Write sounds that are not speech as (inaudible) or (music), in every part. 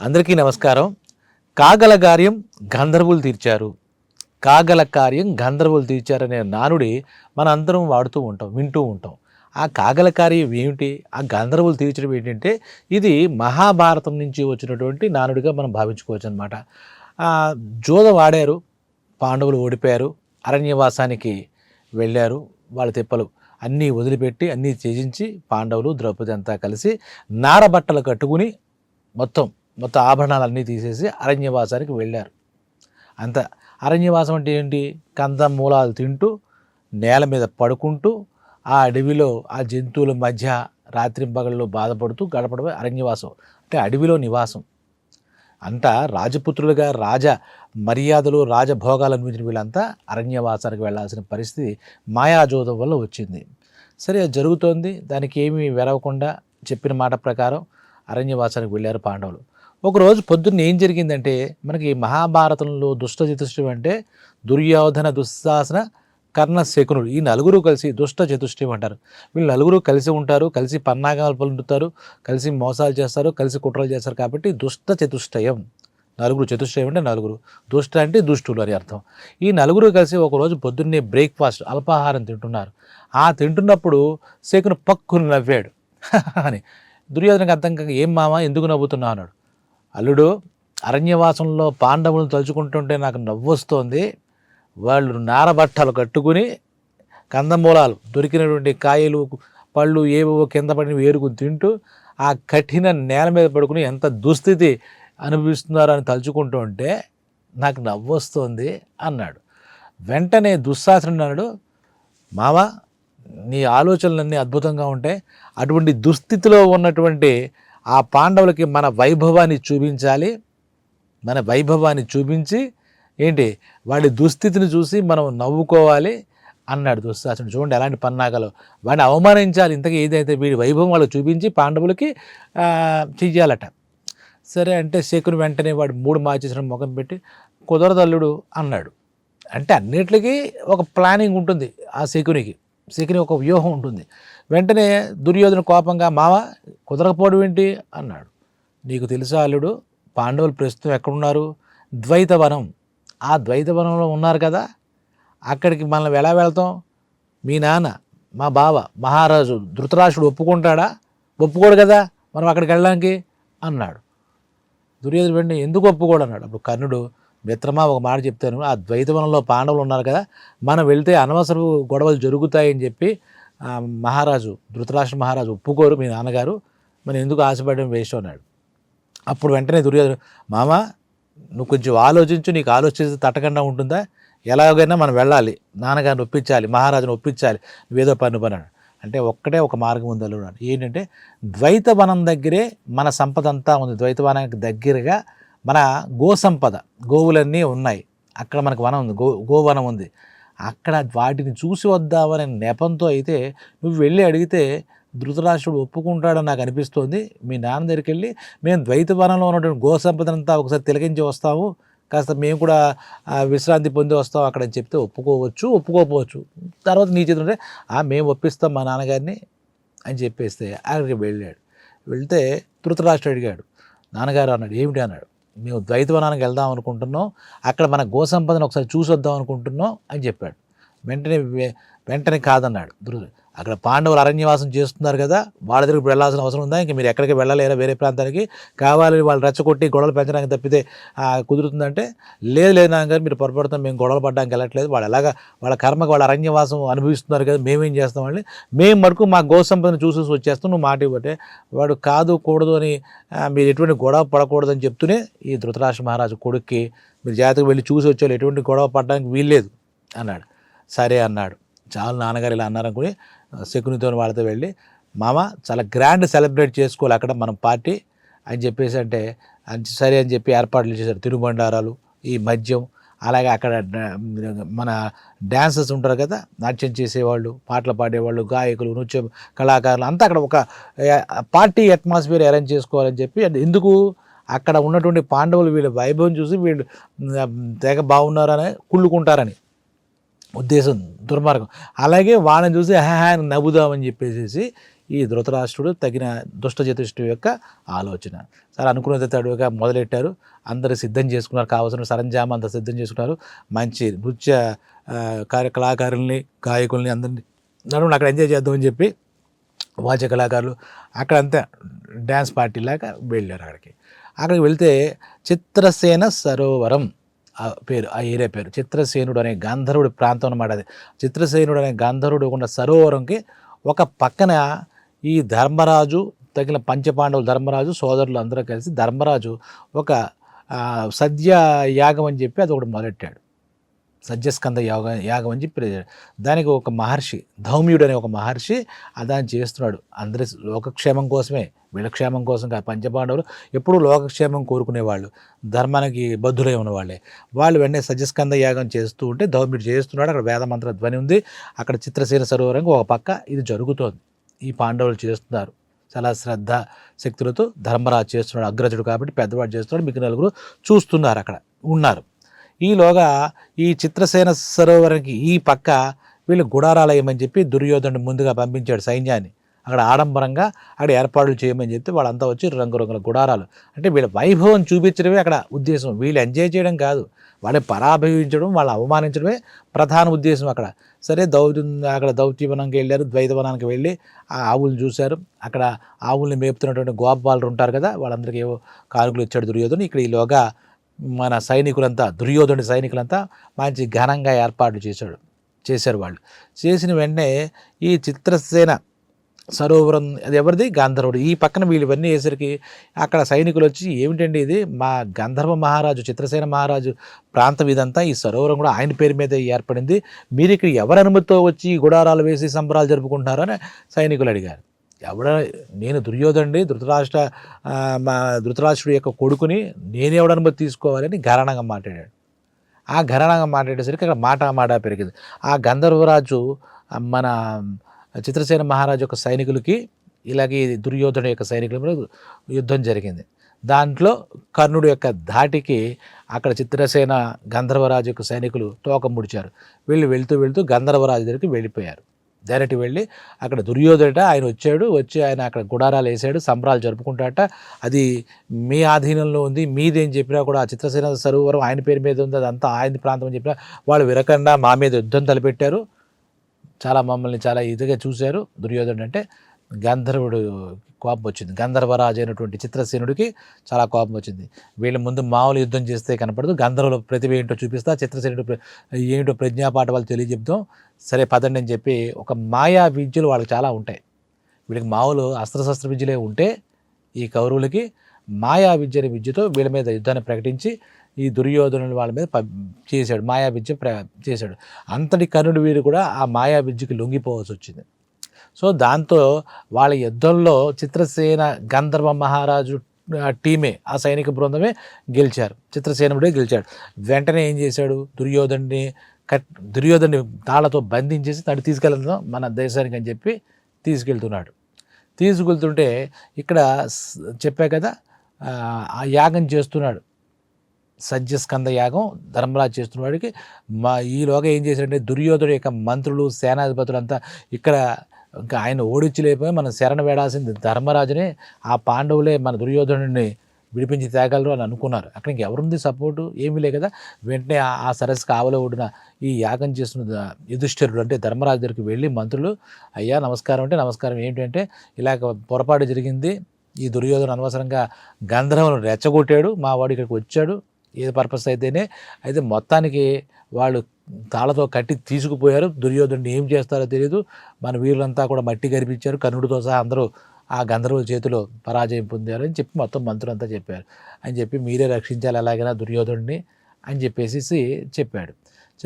అందరికీ నమస్కారం. కాగల కార్యం గంధర్వులు తీర్చారు. కాగల కార్యం గంధర్వులు తీర్చారనే నానుడి మన అందరం వాడుతూ ఉంటాం వింటూ ఉంటాం. ఆ కాగల కార్యం ఏమిటి? ఆ గంధర్వులు తీర్చడం ఏంటంటే ఇది మహాభారతం నుంచి వచ్చినటువంటి నానుడిగా మనం భావించుకోవచ్చు అనమాట జోదం ఆడారు పాండవులు ఓడిపోయారు అరణ్యవాసానికి వెళ్ళారు వాళ్ళ తిప్పలు అన్నీ వదిలిపెట్టి అన్నీ త్యజించి పాండవులు ద్రౌపది అంతా కలిసి నారబట్టలు కట్టుకుని మొత్తం మొత్తం ఆభరణాలన్నీ తీసేసి అరణ్యవాసానికి వెళ్ళారు. అంత అరణ్యవాసం అంటే ఏంటి? కంద మూలాలు తింటూ నేల మీద పడుకుంటూ ఆ అడవిలో ఆ జంతువుల మధ్య రాత్రింపగళ్ళు బాధపడుతూ గడపడమే అరణ్యవాసం. అంటే అడవిలో నివాసం. అంతా రాజపుత్రులుగా రాజ మర్యాదలు రాజభోగాలు అనిపించిన వీళ్ళంతా అరణ్యవాసానికి వెళ్ళాల్సిన పరిస్థితి మాయాజోదం వల్ల వచ్చింది. సరే అది జరుగుతోంది. దానికి ఏమీ వెరవకుండా చెప్పిన మాట ప్రకారం అరణ్యవాసానికి వెళ్ళారు పాండవులు. ఒకరోజు పొద్దున్న ఏం జరిగిందంటే మనకి మహాభారతంలో దుష్ట చతుష్టయం అంటే దుర్యోధన దుశ్శాసన కర్ణ శకునుడు ఈ నలుగురు కలిసి దుష్ట చతుష్టయం అంటారు. వీళ్ళు నలుగురు కలిసి ఉంటారు కలిసి పన్నాగాలు పలుకుతారు కలిసి మోసాలు చేస్తారు కలిసి కుట్రలు చేస్తారు కాబట్టి దుష్ట చతుష్టయం నలుగురు చతుష్టయం అంటే నలుగురు. దుష్ట అంటే దుష్టులు అని అర్థం. ఈ నలుగురు కలిసి ఒకరోజు పొద్దున్నే బ్రేక్ఫాస్ట్ అల్పాహారం తింటున్నారు. ఆ తింటున్నప్పుడు శకును పక్కును నవ్వాడు. (laughs) అని. దుర్యోధనకు అర్థం కాక ఏం మామ ఎందుకు నవ్వుతున్నావు అన్నాడు. అల్లుడు అరణ్యవాసంలో పాండవులను తలుచుకుంటుంటే నాకు నవ్వొస్తోంది. వాళ్ళు నారబట్టలు కట్టుకుని కందమూలాలు దొరికినటువంటి కాయలు పళ్ళు ఏవో కింద పడిన వేరుకుని తింటూ ఆ కఠిన నేల మీద పడుకుని ఎంత దుస్థితి అనుభవిస్తున్నారో అని తలుచుకుంటూ ఉంటే నాకు నవ్వొస్తోంది అన్నాడు. వెంటనే దుశ్శాసనుడు అన్నాడు మావా నీ ఆలోచనలన్నీ అద్భుతంగా ఉంటాయి అటువంటి దుస్థితిలో ఉన్నటువంటి ఆ పాండవులకి మన వైభవాన్ని చూపించాలి. మన వైభవాన్ని చూపించి ఏంటి వాడి దుస్థితిని చూసి మనం నవ్వుకోవాలి అన్నాడు దుశ్శాసనుడు చూడండి ఎలాంటి పన్నాగలు. వాడిని అవమానించాలి. ఇంతకీ ఏదైతే వీడి వైభవం వాళ్ళు చూపించి పాండవులకి చెయ్యాలట. సరే అంటే శకుని వెంటనే వాడు మూడు మార్చేసిన ముఖం పెట్టి కుదరదల్లుడు అన్నాడు. అంటే అన్నిటికీ ఒక ప్లానింగ్ ఉంటుంది ఆ శకునికి. శకుని ఒక వ్యూహం ఉంటుంది. వెంటనే దుర్యోధన కోపంగా మావ కుదరకపోవడం ఏంటి? అన్నాడు. నీకు తెలుసా అల్లుడు పాండవులు ప్రస్తుతం ఎక్కడున్నారు? ద్వైతవనం. ఆ ద్వైతవనంలో ఉన్నారు కదా? అక్కడికి మనం ఎలా వెళ్తాం? మీ నాన్న మా బావ మహారాజు ధృతరాష్ట్రుడు ఒప్పుకుంటాడా? ఒప్పుకోడు కదా? మనం అక్కడికి వెళ్ళడానికి? అన్నాడు. దుర్యోధన వెంటనే ఎందుకు ఒప్పుకోడు అన్నాడు. అప్పుడు కర్ణుడు మిత్రమా ఒక మాట చెప్తాను. ఆ ద్వైతవనంలో పాండవులు ఉన్నారు కదా మనం వెళ్తే అనవసరపు గొడవలు జరుగుతాయని చెప్పి మహారాజు ధృతరాష్ట్ర మహారాజు ఒప్పుకోరు మీ నాన్నగారు. మనం ఎందుకు ఆశపడడం వేస్ట్ అన్నాడు. అప్పుడు వెంటనే దుర్యోధన మామ నువ్వు కొంచెం ఆలోచించు నీకు ఆలోచిస్తే తట్టకుండా ఉంటుందా? ఎలాగైనా మనం వెళ్ళాలి. నాన్నగారిని ఒప్పించాలి మహారాజుని ఒప్పించాలి. నువ్వేదో పని పని అన్నాడు. అంటే ఒక్కటే ఒక మార్గం ఉంది అల్లుడు ఏంటంటే ద్వైతవనం దగ్గరే మన సంపద అంతా ఉంది. ద్వైతవనానికి దగ్గరగా మన గో సంపద గోవులన్నీ ఉన్నాయి. అక్కడ మనకు వనం ఉంది. గో గోవనం ఉంది. అక్కడ వాటిని చూసి వద్దామనే నెపంతో అయితే నువ్వు వెళ్ళి అడిగితే ధృతరాష్ట్రుడు ఒప్పుకుంటాడని నాకు అనిపిస్తోంది. మీ నాన్న దగ్గరికి వెళ్ళి మేము ద్వైతవనంలో ఉన్నటువంటి గో సంపదనంతా ఒకసారి తిలకించి వస్తాము. కాస్త మేము కూడా విశ్రాంతి పొంది వస్తాం అక్కడ అని చెప్తే ఒప్పుకోవచ్చు ఒప్పుకోకపోవచ్చు. తర్వాత నీ చేతులు ఉంటే మేము ఒప్పిస్తాం మా నాన్నగారిని అని చెప్పేస్తే అక్కడికి వెళ్ళాడు. వెళ్తే ధృతరాష్ట్రుడు అడిగాడు నాన్నగారు అన్నాడు ఏమిటి? అన్నాడు మేము ద్వైతవనానికి వెళ్దాం అనుకుంటున్నాం అక్కడ మన గోసంపదను ఒకసారి చూసి వద్దాం అనుకుంటున్నాం అని చెప్పాడు. వెంటనే వెంటనే కాదన్నాడు ధృ అక్కడ పాండవులు అరణ్యవాసం చేస్తున్నారు కదా వాళ్ళ దగ్గరికి వెళ్ళాల్సిన అవసరం ఉందా? ఇంకా మీరు ఎక్కడికి వెళ్ళలేరా వేరే ప్రాంతానికి? కావాలి వాళ్ళు రెచ్చగొట్టి గొడవలు పెంచడానికి తప్పితే కుదురుతుందంటే లేదు లేదు నాన్నగారు మీరు పొరపడుతాం మేము గొడవలు పడడానికి వెళ్ళట్లేదు. వాళ్ళు ఎలాగా వాళ్ళ కర్మకు వాళ్ళ అరణ్యవాసం అనుభవిస్తున్నారు కదా మేమేం చేస్తామండి మేము మటుకు మా గోసంపదను చూసి వచ్చేస్తాం నువ్వు మాట ఇవ్వటే. వాడు కాదు కూడదు అని మీరు ఎటువంటి గొడవ పడకూడదని చెప్తూనే ఈ ధృతరాష్ట్ర మహారాజు కొడుక్కి మీరు జాతకు వెళ్ళి చూసి వచ్చే ఎటువంటి గొడవ పడడానికి వీల్లేదు అన్నాడు. సరే అన్నాడు. చాలు నాన్నగారు ఇలా అన్నారనుకుని శకునితో వాళ్ళతో వెళ్ళి మామ చాలా గ్రాండ్ సెలబ్రేట్ చేసుకోవాలి అక్కడ మనం పార్టీ అని చెప్పేసి అంటే సరే అని చెప్పి ఏర్పాట్లు చేశారు. తిరుబండారాలు ఈ మద్యం అలాగే అక్కడ మన డ్యాన్సర్స్ ఉంటారు కదా నాట్యం చేసేవాళ్ళు పాటలు పాడేవాళ్ళు గాయకులు నృత్య కళాకారులు అంతా అక్కడ ఒక పార్టీ అట్మాస్ఫియర్ అరేంజ్ చేసుకోవాలని చెప్పి ఎందుకు అక్కడ ఉన్నటువంటి పాండవులు వీళ్ళ వైభవం చూసి వీళ్ళు తెగ బాగున్నారని కుళ్ళుకుంటారని ఉద్దేశం దుర్మార్గం. అలాగే వాళ్ళని చూసి హా నవ్వుదామని చెప్పేసి ఈ ధృతరాష్ట్రుడు తగిన దుష్టచతుష్టు యొక్క ఆలోచన. సరే అనుకున్న తడుగా మొదలెట్టారు. అందరు సిద్ధం చేసుకున్నారు. కావాల్సిన సరంజామా అంతా సిద్ధం చేసుకున్నారు. మంచి నృత్య కార్య కళాకారుల్ని గాయకుల్ని అందరినీ నడుము అక్కడ ఎంజాయ్ చేద్దామని చెప్పి వాద్య కళాకారులు అక్కడంతా డ్యాన్స్ పార్టీ లాగా వెళ్ళారు అక్కడికి. అక్కడికి వెళ్తే చిత్రసేన సరోవరం. పేరు ఆ ఏరియా పేరు. చిత్రసేనుడు అనే గంధర్వుడి ప్రాంతం అన్నమాట అది. చిత్రసేనుడు అనే గంధర్వుడు ఉన్న సరోవరంకి ఒక పక్కన ఈ ధర్మరాజు తగిన పంచపాండవులు ధర్మరాజు సోదరులు అందరూ కలిసి ధర్మరాజు ఒక సద్య యాగం అని చెప్పి అది ఒకటి మొదలెట్టాడు. సజ్జస్కంద యాగ యాగం అని చెప్పి దానికి ఒక మహర్షి ధౌమ్యుడు అనే ఒక మహర్షి దాన్ని చేస్తున్నాడు. అందరి లోకక్షేమం కోసమే వీళ్ళక్షేమం కోసం కాదు పంచపాండవులు ఎప్పుడూ లోకక్షేమం కోరుకునేవాళ్ళు ధర్మానికి బద్ధులై ఉన్నవాళ్ళే. వాళ్ళు వెంటనే సజ్జస్కంద యాగం చేస్తూ ఉంటే ధౌమ్యుడు చేస్తున్నాడు. అక్కడ వేదమంత్ర ధ్వని ఉంది. అక్కడ చిత్రసేన సరోవరంగా ఒక పక్క ఇది జరుగుతోంది. ఈ పాండవులు చేస్తున్నారు. చాలా శ్రద్ధ శక్తులతో ధర్మరాజు చేస్తున్నాడు అగ్రజుడు కాబట్టి పెద్దవాడు చేస్తున్నాడు. మిగిలిన నలుగురు చూస్తున్నారు అక్కడ ఉన్నారు. ఈలోగా ఈ చిత్రసేన సరోవరానికి ఈ పక్క వీళ్ళు గుడారాలయమని చెప్పి దుర్యోధనుడు ముందుగా పంపించాడు సైన్యాన్ని. అక్కడ ఆడంబరంగా అక్కడ ఏర్పాట్లు చేయమని చెప్తే వాళ్ళంతా వచ్చి రంగురంగుల గుడారాలు. అంటే వీళ్ళ వైభవం చూపించడమే అక్కడ ఉద్దేశం. వీళ్ళు ఎంజాయ్ చేయడం కాదు. వాళ్ళని పరాభవించడం వాళ్ళని అవమానించడమే ప్రధాన ఉద్దేశం అక్కడ. సరే దౌత్యం అక్కడ దౌత్యవనానికి వెళ్ళారు ద్వైతవనానికి వెళ్ళి ఆ ఆవులు చూశారు. అక్కడ ఆవుల్ని మేపుతున్నటువంటి గోపాలు ఉంటారు కదా వాళ్ళందరికీ ఏవో కానుకలు ఇచ్చాడు దుర్యోధను ఇక్కడ ఈలోగా మన సైనికులంతా దుర్యోధనుడి సైనికులంతా మంచి ఘనంగా ఏర్పాట్లు చేశాడు చేశారు వాళ్ళు. చేసిన వెంటనే ఈ చిత్రసేన సరోవరం అది ఎవరిది? గంధర్వుడు. ఈ పక్కన వీళ్ళు ఇవన్నీ వేసరికి అక్కడ సైనికులు వచ్చి ఏమిటండి ఇది? మా గంధర్వ మహారాజు చిత్రసేన మహారాజు ప్రాంతం ఇదంతా ఈ సరోవరం కూడా ఆయన పేరు మీద ఏర్పడింది. మీరు ఇక్కడ ఎవరి అనుమతితో వచ్చి గుడారాలు వేసి సంబరాలు జరుపుకుంటున్నారని సైనికులు అడిగారు. ఎవడ నేను దుర్యోధనుడి ధృతరాష్ట్ర మా ధృతరాష్ట్రుడి యొక్క కొడుకుని నేను ఎవడ అనుమతి తీసుకోవాలని ఘరణంగా మాట్లాడాడు. ఆ ఘరణంగా మాట్లాడేసరికి అక్కడ మాట మాట పెరిగింది. ఆ గంధర్వరాజు మన చిత్రసేన మహారాజు యొక్క సైనికులకి ఇలాగే దుర్యోధను యొక్క సైనికుల మీద యుద్ధం జరిగింది. దాంట్లో కర్ణుడు యొక్క ధాటికి అక్కడ చిత్రసేన గంధర్వరాజు యొక్క సైనికులు తోక ముడిచారు. వీళ్ళు వెళ్తూ వెళ్తూ గంధర్వరాజు దగ్గరికి వెళ్ళిపోయారు. డైరెక్ట్ వెళ్ళి అక్కడ దుర్యోధనుట ఆయన వచ్చాడు వచ్చి ఆయన అక్కడ గుడారాలు వేసాడు సంబరాలు జరుపుకుంటాట అది మీ ఆధీనంలో ఉంది మీదేం చెప్పినా కూడా ఆ చిత్రసేన సరోవరం ఆయన పేరు మీద ఉంది అదంతా ఆయన ప్రాంతం అని చెప్పినా వాళ్ళు విరకండా మా మీద యుద్ధం తలపెట్టారు. చాలా మమ్మల్ని చాలా ఇదిగా చూశారు దుర్యోధనుడు అంటే గంధర్వుడు కోపం వచ్చింది. గంధర్వరాజు అయినటువంటి చిత్రసేనుడికి చాలా కోపం వచ్చింది. వీళ్ళ ముందు మామూలు యుద్ధం చేస్తే కనపడదు. గంధర్వుల ప్రతిభ ఏంటో చూపిస్తా. చిత్రసేనుడు ప్ర- ఏంటో ప్రజ్ఞాపాఠ వాళ్ళు తెలియజెప్తాం సరే పదండి అని చెప్పి ఒక మాయా విద్యలు వాళ్ళకి చాలా ఉంటాయి. వీళ్ళకి మామూలు అస్త్రశస్త్ర విద్యలే ఉంటే ఈ కౌరవులకి మాయా విద్య అనే విద్యతో వీళ్ళ మీద యుద్ధాన్ని ప్రకటించి ఈ దుర్యోధను వాళ్ళ మీద ప- చేశాడు. మాయా విద్య ప్ర చేశాడు. అంతటి కర్ణుడు వీరు కూడా ఆ మాయా విద్యకి లొంగిపోవాల్సి వచ్చింది. సో దాంతో వాళ్ళ యుద్ధంలో చిత్రసేన గంధర్వ మహారాజు టీమే ఆ సైనిక బృందమే గెలిచారు. చిత్రసేనుడే గెలిచాడు. వెంటనే ఏం చేశాడు? దుర్యోధన్ని కట్ దుర్యోధన్ని తాళతో బంధించేసి తను తీసుకెళ్తాం మన దేశానికి అని చెప్పి తీసుకెళ్తున్నాడు. తీసుకెళ్తుంటే ఇక్కడ చెప్పా కదా ఆ, ఆ యాగం చేస్తున్నాడు. సజ్జస్కంద యాగం ధర్మరాజు చేస్తున్న వాడికి మా ఈలోగా ఏం చేశాడంటే దుర్యోధుడు యొక్క మంత్రులు సేనాధిపతులంతా ఇక్కడ ఇంకా ఆయన ఓడించలేకపోయి మనం శరణ వేడాల్సింది ధర్మరాజునే ఆ పాండవులే మన దుర్యోధనుడిని విడిపించి తేగలరు అని అనుకున్నారు. అక్కడ ఇంకెవరుంది సపోర్టు? ఏమీ లే కదా. వెంటనే ఆ- సరస్సు సరస్సుకు ఆవలో ఓడిన ఈ యాగం చేస్తున్న ద- యుధిష్ఠిరుడు అంటే ధర్మరాజు దగ్గరికి వెళ్ళి మంత్రులు అయ్యా నమస్కారం అంటే నమస్కారం. ఏంటంటే ఇలాగ పొరపాటు జరిగింది. ఈ దుర్యోధన అనవసరంగా గంధర్వులను రెచ్చగొట్టాడు. మా వాడు ఇక్కడికి వచ్చాడు. ఏ పర్పస్ అయితేనే అయితే మొత్తానికి వాళ్ళు తాళతో కట్టి తీసుకుపోయారు. దుర్యోధనుడిని ఏం చేస్తారో తెలియదు మన వీరులంతా కూడా మట్టి గరిపించారు కర్ణుడితో సహా అందరూ ఆ గంధర్వుల చేతిలో పరాజయం పొందారు అని చెప్పి మొత్తం మంత్రులంతా చెప్పారు. అని చెప్పి మీరే రక్షించాలి ఎలాగైనా దుర్యోధనుడిని అని చెప్పేసి చెప్పాడు.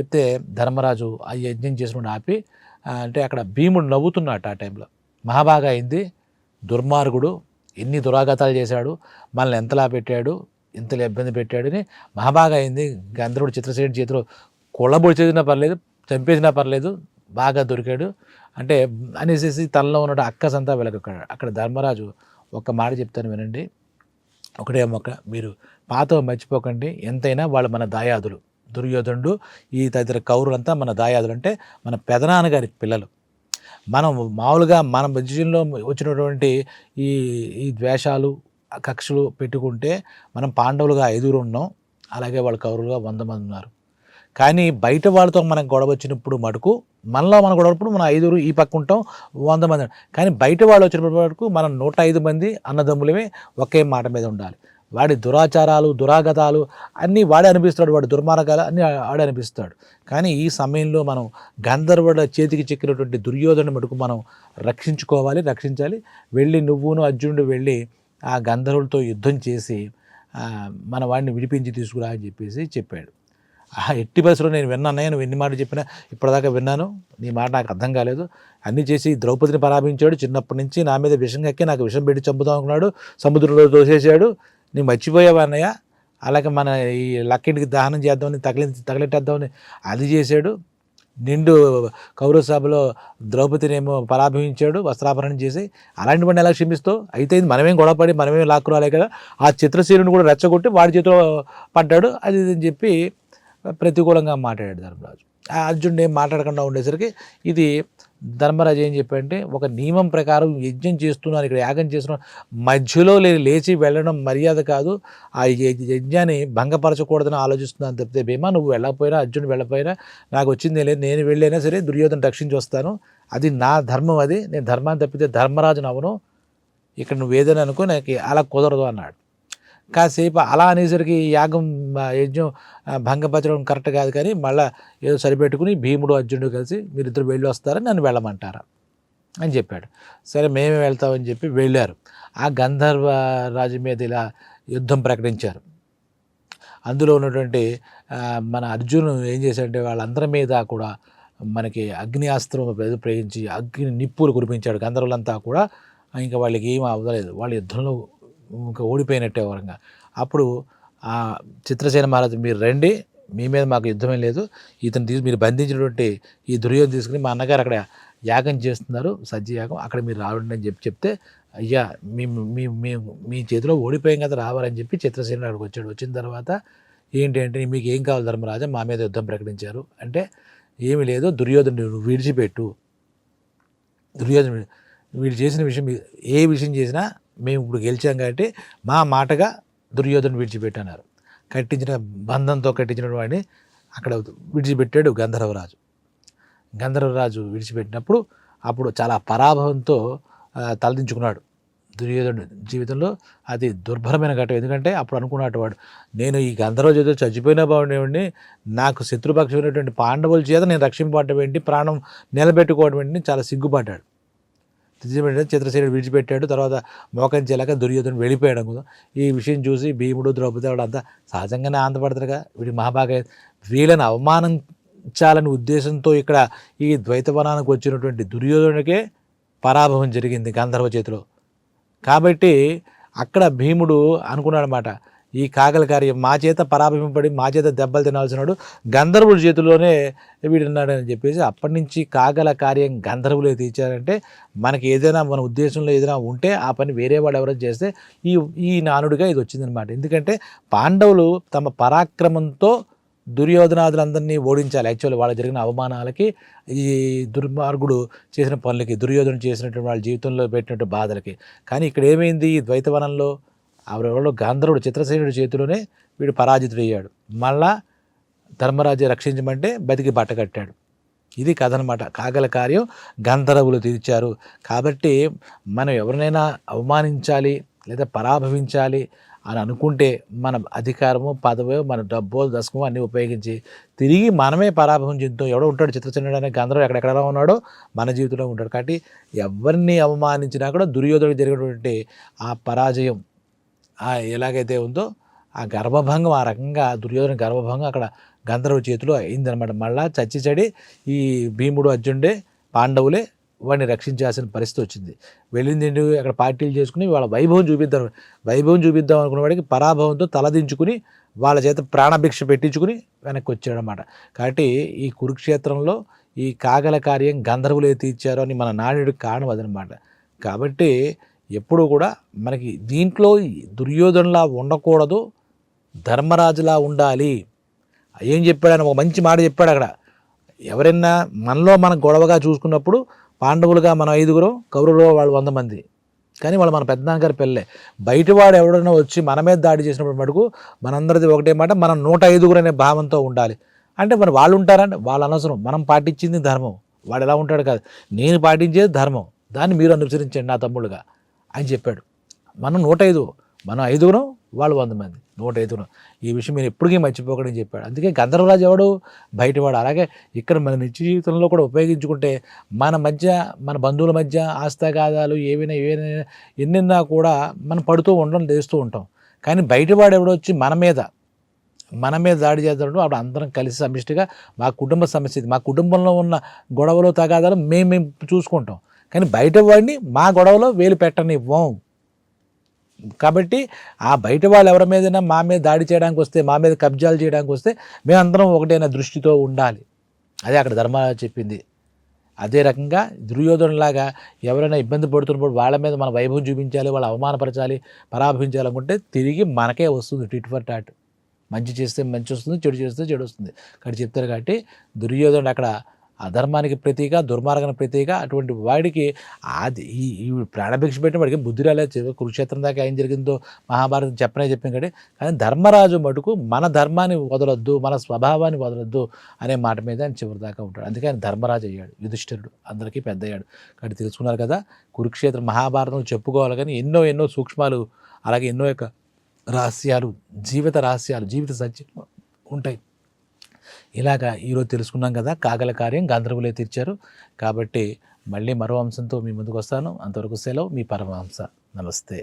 చెప్తే ధర్మరాజు ఆ యజ్ఞం చేసుకుని ఆపి అంటే అక్కడ భీముడు నవ్వుతున్నాడు ఆ టైంలో. మహాబాగా అయింది. దుర్మార్గుడు ఎన్ని దురాఘాతాలు చేశాడు మనల్ని ఎంతలా పెట్టాడు ఇంతలో ఇబ్బంది పెట్టాడని మహాబాగా అయింది. గంధర్వుడు చిత్రసేనుడి చేతిలో కొళ్ళబొడిచేసినా పర్లేదు చంపేసినా పర్లేదు బాగా దొరికాడు. అంటే అనేసి తనలో ఉన్న అక్కసంతా అంతా అక్కడ ధర్మరాజు ఒక మాట చెప్తాను వినండి. ఒకటే మొక్క మీరు పాత మర్చిపోకండి. ఎంతైనా వాళ్ళు మన దాయాదులు దుర్యోధనుడు ఈ తదితర కౌరులంతా మన దాయాదులు. అంటే మన పెదనాన్నగారి పిల్లలు. మనం మామూలుగా మన విజయంలో వచ్చినటువంటి ఈ ఈ ద్వేషాలు కక్షలు పెట్టుకుంటే మనం పాండవులుగా ఐదుగురు ఉన్నాం. అలాగే వాళ్ళ కౌరులుగా వంద మంది ఉన్నారు. కానీ బయట వాళ్ళతో మనకు గొడవ వచ్చినప్పుడు మటుకు మనలో మన గొడవప్పుడు మనం ఐదుగురు ఈ పక్క ఉంటాం వంద మంది కానీ బయట వాళ్ళు వచ్చినప్పుడు మటుకు మనం నూట ఐదు మంది అన్నదమ్ములమే ఒకే మాట మీద ఉండాలి. వాడి దురాచారాలు దురాగతాలు అన్నీ వాడే అనిపిస్తాడు. వాడి దుర్మార్గాలు అన్నీ వాడే అనిపిస్తాడు. కానీ ఈ సమయంలో మనం గంధర్వుడ చేతికి చిక్కినటువంటి దుర్యోధన మటుకు మనం రక్షించుకోవాలి రక్షించాలి. వెళ్ళి నువ్వును అర్జునుడు వెళ్ళి ఆ గంధర్వులతో యుద్ధం చేసి మన వాడిని విడిపించి తీసుకురా అని చెప్పేసి చెప్పాడు. ఆ ఎట్టి బస్సులో నేను విన్నానయ్య నేను ఎన్ని మాటలు చెప్పినా ఇప్పటిదాకా విన్నాను. నీ మాట నాకు అర్థం కాలేదు. అన్నీ చేసి ద్రౌపదిని పరాభించాడు చిన్నప్పటి నుంచి నా మీద విషం కక్కి నాకు విషం పెట్టి చంపుదాం అనుకున్నాడు. సముద్రంలో తోసేసాడు నేను మర్చిపోయావా అన్నయ్య? అలాగే మన ఈ లక్కింటికి దహనం చేద్దామని తగిలి తగిలెట్టేద్దామని అది చేశాడు. నిండు కౌరవ సభలో ద్రౌపదిని ఏమో పరాభవించాడు వస్త్రాపహరణం చేసి. అలాంటి వాడిని ఎలా క్షమిస్తావు? అయితే ఇది మనమేం గొడవపడి మనమేం లాక్కురాలే కదా. ఆ చిత్రశీలుని కూడా రెచ్చగొట్టి వాడి చేతిలో పడ్డాడు. అది ఇది అని చెప్పి ప్రతికూలంగా మాట్లాడాడు ధర్మరాజు. ఆ అర్జునుడు ఏం మాట్లాడకుండా ఉండేసరికి ఇది ధర్మరాజు ఏం చెప్పంటే ఒక నియమం ప్రకారం యజ్ఞం చేస్తున్నాను ఇక్కడ యాగం చేస్తున్నాను మధ్యలో లేని లేచి వెళ్ళడం మర్యాద కాదు ఆ యజ్- యజ్ఞాన్ని భంగపరచకూడదని ఆలోచిస్తున్నాను తప్పితే భీమా నువ్వు వెళ్ళకపోయినా అర్జునుడు వెళ్ళకపోయినా నాకు వచ్చింది లేదు నేను వెళ్ళైనా సరే దుర్యోధన రక్షించి వస్తాను అది నా ధర్మం అది నేను ధర్మాన్ని తప్పితే ధర్మరాజు నవ్వను ఇక్కడ నువ్వు ఏదని అనుకో నాకు అలా కుదరదు అన్నాడు. కాసేపు అలా అనేసరికి యాగం యజ్ఞం భంగపరచడం కరెక్ట్ కాదు కానీ మళ్ళీ ఏదో సరిపెట్టుకుని భీముడు అర్జునుడు కలిసి మీరిద్దరు వెళ్ళి వస్తారని నన్ను వెళ్ళమంటారా అని చెప్పాడు. సరే మేమే వెళ్తామని చెప్పి వెళ్ళారు. ఆ గంధర్వ రాజు మీద ఇలా యుద్ధం ప్రకటించారు. అందులో ఉన్నటువంటి మన అర్జును ఏం చేశాడంటే వాళ్ళందరి మీద కూడా మనకి అగ్ని అస్త్రం ప్రయోగించి అగ్ని నిప్పులు కురిపించాడు. గంధర్వులంతా కూడా ఇంకా వాళ్ళకి ఏం అవ్వలేదు. వాళ్ళ యుద్ధంలో ఇంకా ఓడిపోయినట్టే వరంగా. అప్పుడు ఆ చిత్రసేన మహారాజు మీరు రండి మీ మీద మాకు యుద్ధమే లేదు. ఇతను తీసి మీరు బంధించినటువంటి ఈ దుర్యోధన తీసుకుని మా అన్నగారు అక్కడ యాగం చేస్తున్నారు సజ్జ యాగం. అక్కడ మీరు రావండి అని చెప్పి చెప్తే అయ్యా మీ మీ మీ మీ చేతిలో ఓడిపోయాం కదా రావాలని చెప్పి చిత్రసేన అక్కడికి వచ్చాడు. వచ్చిన తర్వాత ఏంటి అంటే మీకు ఏం కావాలి ధర్మరాజా మా మీద యుద్ధం ప్రకటించారు. అంటే ఏమీ లేదు దుర్యోధను విడిచిపెట్టు. దుర్యోధను వీడు చేసిన విషయం ఏ విషయం చేసినా మేము ఇప్పుడు గెలిచాం కాబట్టి మా మాటగా దుర్యోధను విడిచిపెట్టన్నారు. కట్టించిన బంధంతో కట్టించిన వాడిని అక్కడ విడిచిపెట్టాడు గంధర్వరాజు. గంధర్వరాజు విడిచిపెట్టినప్పుడు అప్పుడు చాలా పరాభవంతో తలదించుకున్నాడు దుర్యోధనుడు జీవితంలో. అది దుర్భరమైన ఘటన ఎందుకంటే అప్పుడు అనుకున్నట్టు వాడు నేను ఈ గంధర్వ చేత చచ్చిపోయిన బాగుండేవాడిని నాకు శత్రుపక్షమైనటువంటి పాండవుల చేత నేను రక్షింపబడటం ఏంటి ప్రాణం నిలబెట్టుకోవడం ఏంటి చాలా సిగ్గుపడ్డాడు. విడిచిపెట్టాడు చిత్రసేనుడు విడిచిపెట్టాడు. తర్వాత మోకం చేయలేక దుర్యోధను వెళ్ళిపోయాడు ఈ విషయం చూసి భీముడు ద్రౌపది వాడు అంతా సహజంగానే ఆనందపడతారుగా. వీడి మహాభాగ వీళ్ళని అవమానించాలని ఉద్దేశంతో ఇక్కడ ఈ ద్వైతవనానికి వచ్చినటువంటి దుర్యోధనుడికే పరాభవం జరిగింది గంధర్వ చేతిలో. కాబట్టి అక్కడ భీముడు అనుకున్నాడనమాట ఈ కాగల కార్యం మా చేత పరాభవింపడి మా చేత దెబ్బలు తినాల్సినాడు గంధర్వుడి చేతిలోనే వీడున్నాడని చెప్పేసి అప్పటి నుంచి కాగల కార్యం గంధర్వులే తీర్చారంటే మనకి ఏదైనా మన ఉద్దేశంలో ఏదైనా ఉంటే ఆ పని వేరే వాడు ఎవరైనా చేస్తే ఈ ఈ నానుడిగా ఇది వచ్చిందనమాట ఎందుకంటే పాండవులు తమ పరాక్రమంతో దుర్యోధనాదులందరినీ ఓడించాలి. యాక్చువల్లీ వాళ్ళు జరిగిన అవమానాలకి ఈ దుర్మార్గుడు చేసిన పనులకి దుర్యోధన చేసినటువంటి వాళ్ళ జీవితంలో పెట్టినట్టు బాధలకి. కానీ ఇక్కడ ఏమైంది? ఈ ద్వైతవనంలో ఆవిడెవరో గాంధర్వుడు చిత్రసేనుడి చేతిలోనే వీడు పరాజితుడయ్యాడు. మళ్ళా ధర్మరాజు రక్షించమంటే బతికి బట్ట కట్టాడు. ఇది కథ అనమాట కాగల కార్యం గంధర్వులు తీర్చారు. కాబట్టి మనం ఎవరినైనా అవమానించాలి లేదా పరాభవించాలి అని అనుకుంటే మన అధికారము పదవో మన డబ్బో దశకమో అన్నీ ఉపయోగించి తిరిగి మనమే పరాభవం చెందుతాం. ఎవడో ఉంటాడు చిత్రచంద్రుడు అనే గంధర్వుడు ఎక్కడెక్కడ ఉన్నాడో మన జీవితంలో ఉంటాడు. కాబట్టి ఎవరిని అవమానించినా కూడా దుర్యోధనుడు జరిగినటువంటి ఆ పరాజయం ఎలాగైతే ఉందో ఆ గర్భభంగం ఆ రకంగా దుర్యోధన గర్భభంగం అక్కడ గంధర్వ చేతిలో అయిందనమాట మళ్ళా చచ్చి చెడి ఈ భీముడు అర్జునుడే పాండవులే వాడిని రక్షించాల్సిన పరిస్థితి వచ్చింది. వెళ్ళింది అక్కడ పార్టీలు చేసుకుని వాళ్ళ వైభవం చూపిద్దాం వైభవం చూపిద్దాం అనుకున్న వాడికి పరాభవంతో తలదించుకుని వాళ్ళ చేత ప్రాణభిక్ష పెట్టించుకుని వెనక్కి వచ్చాడనమాట కాబట్టి ఈ కురుక్షేత్రంలో ఈ కాగల కార్యం గంధర్వులు తీర్చారో అని మన నాయుడికి కారణం అదనమాట కాబట్టి ఎప్పుడూ కూడా మనకి దీంట్లో దుర్యోధనలా ఉండకూడదు ధర్మరాజులా ఉండాలి. ఏం చెప్పాడు ఒక మంచి మాట చెప్పాడు అక్కడ. ఎవరైనా మనలో మనం గొడవగా చూసుకున్నప్పుడు పాండవులుగా మనం ఐదుగురు కౌరవులు వాళ్ళు వంద మంది. కానీ వాళ్ళు మన పెద్దనాన్నగారి పిల్లలే బయటవాడు ఎవడైనా వచ్చి మన మీద దాడి చేసినప్పుడు మటుకు మనందరిది ఒకటే మాట మనం నూట ఐదుగురు అనే భావంతో ఉండాలి. అంటే మరి వాళ్ళు ఉంటారంటే వాళ్ళ అనవసరం. మనం పాటించింది ధర్మం. వాడు ఎలా ఉంటాడు కాదు. నేను పాటించేది ధర్మం. దాన్ని మీరు అనుసరించండి నా తమ్ముడుగా అని చెప్పాడు. మనం నూట ఐదు మనం ఐదుగురం వాళ్ళు వంద మంది. నూట ఐదుగురం. ఈ విషయం మీరు ఎప్పటికీ మర్చిపోకడని చెప్పాడు. అందుకే గంధర్వరాజు ఎవడు? బయటవాడు. అలాగే ఇక్కడ మన నిత్య జీవితంలో కూడా ఉపయోగించుకుంటే మన మధ్య మన బంధువుల మధ్య ఆస్తాగాదాలు ఏవైనా ఏవైనా ఎన్నిన్నా కూడా మనం పడుతూ ఉండడం చేస్తూ ఉంటాం. కానీ బయటవాడు ఎవడొచ్చి మన మీద మన మీద దాడి చేద్దాం అప్పుడు అందరం కలిసి సమిష్టిగా మా కుటుంబ సమస్య ఇది. మా కుటుంబంలో ఉన్న గొడవలు తగాదాలు మేము మేము చూసుకుంటాం. కానీ బయట వాడిని మా గొడవలో వేలు పెట్టనివ్వం. కాబట్టి ఆ బయట వాళ్ళు ఎవరి మీదైనా మా మీద దాడి చేయడానికి వస్తే మా మీద కబ్జాలు చేయడానికి వస్తే మేమందరం ఒకటైన దృష్టితో ఉండాలి. అదే అక్కడ ధర్మ చెప్పింది. అదే రకంగా దుర్యోధనలాగా ఎవరైనా ఇబ్బంది పడుతున్నప్పుడు వాళ్ళ మీద మన వైభవం చూపించాలి వాళ్ళు అవమానపరచాలి పరాభించాలనుకుంటే తిరిగి మనకే వస్తుంది టిట్ ఫర్ టాట్. మంచి చేస్తే మంచి వస్తుంది చెడు చేస్తే చెడు వస్తుంది. ఇక్కడ చెప్తారు కాబట్టి దుర్యోధనుడు అక్కడ అధర్మానికి ప్రతీక దుర్మార్గానికి ప్రతీక అటువంటి వాడికి అది ఈ ప్రాణభిక్ష పెట్టిన వాడికి బుద్ధి రాలేదు. కురుక్షేత్రం దాకా ఏం జరిగిందో మహాభారతం చెప్పనే చెప్పాం కానీ కానీ ధర్మరాజు మటుకు మన ధర్మాన్ని వదలొద్దు మన స్వభావాన్ని వదలొద్దు అనే మాట మీద ఆయన చివరి దాకా ఉంటాడు. అందుకే ఆయన ధర్మరాజు అయ్యాడు యుధిష్ఠిరుడు అందరికీ పెద్ద అయ్యాడు. కాబట్టి తెలుసుకున్నారు కదా కురుక్షేత్రం మహాభారతం చెప్పుకోవాలి కానీ ఎన్నో ఎన్నో సూక్ష్మాలు అలాగే ఎన్నో యొక్క రహస్యాలు జీవిత రహస్యాలు జీవిత సత్యం ఉంటాయి. ఇలాగ ఈరోజు తెలుసుకున్నాం కదా కాగల కార్యం గంధర్వులే తీర్చారు. కాబట్టి మళ్ళీ మరో అంశంతో మీ ముందుకు వస్తాను అంతవరకు సెలవు మీ పరమహంస నమస్తే.